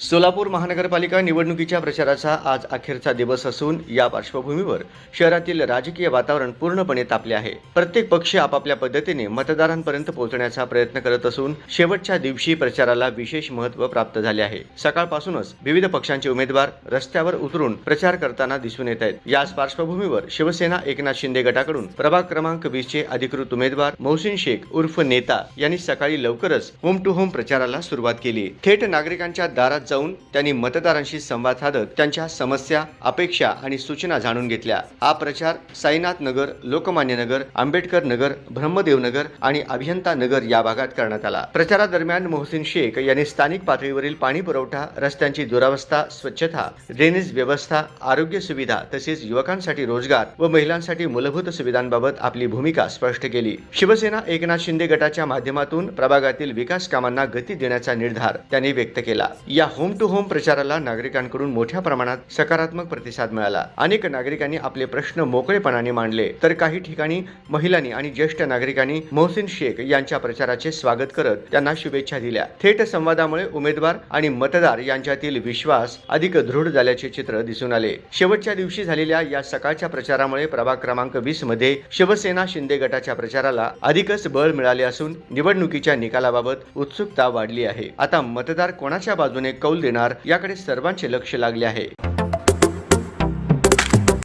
सोलापूर महानगरपालिका निवडणुकीच्या प्रचाराचा आज अखेरचा दिवस असून या पार्श्वभूमीवर शहरातील राजकीय वातावरण पूर्णपणे तापले आहे. प्रत्येक पक्ष आपापल्या पद्धतीने मतदारांपर्यंत पोहोचण्याचा प्रयत्न करत असून शेवटच्या दिवशी प्रचाराला विशेष महत्त्व प्राप्त झाले आहे. सकाळपासूनच विविध पक्षांचे उमेदवार रस्त्यावर उतरून प्रचार करताना दिसून येत आहेत. याच पार्श्वभूमीवर शिवसेना एकनाथ शिंदे गटाकडून प्रभाग क्रमांक वीस चे अधिकृत उमेदवार मोहसिन शेख उर्फ नेता यांनी सकाळी लवकरच होम टू होम प्रचाराला सुरुवात केली. थेट नागरिकांच्या दारात जाऊन त्यांनी मतदारांशी संवाद साधत त्यांच्या समस्या अपेक्षा आणि सूचना जाणून घेतल्या. हा प्रचार साईनाथ नगर लोकमान्य नगर आंबेडकर नगर ब्रह्मदेव नगर आणि अभियंता नगर या भागात करण्यात आला. प्रचारादरम्यान मोहसिन शेख यांनी स्थानिक पातळीवरील पाणी पुरवठा रस्त्यांची दुरावस्था स्वच्छता ड्रेनेज व्यवस्था आरोग्य सुविधा तसेच युवकांसाठी रोजगार व महिलांसाठी मूलभूत सुविधांबाबत आपली भूमिका स्पष्ट केली. शिवसेना एकनाथ शिंदे गटाच्या माध्यमातून प्रभागातील विकास कामांना गती देण्याचा निर्धार त्यांनी व्यक्त केला. या होम टू होम प्रचाराला नागरिकांकडून मोठ्या प्रमाणात सकारात्मक प्रतिसाद मिळाला. अनेक नागरिकांनी आपले प्रश्न मोकळेपणाने मांडले. तर काही ठिकाणी महिलांनी आणि ज्येष्ठ नागरिकांनी मोहसिन शेख यांच्या प्रचाराचे स्वागत करत त्यांना शुभेच्छा दिल्या. थेट संवादामुळे उमेदवार आणि मतदार यांच्यातील विश्वास अधिक दृढ झाल्याचे चित्र दिसून आले. शेवटच्या दिवशी झालेल्या या सकाळच्या प्रचारामुळे प्रभाग क्रमांक वीसमध्ये शिवसेना शिंदे गटाच्या प्रचाराला अधिकच बळ मिळाले असून निवडणुकीच्या निकालाबाबत उत्सुकता वाढली आहे. आता मतदार कोणाच्या बाजूने कौल देणार याकडे सर्वांचे लक्ष लागले आहे.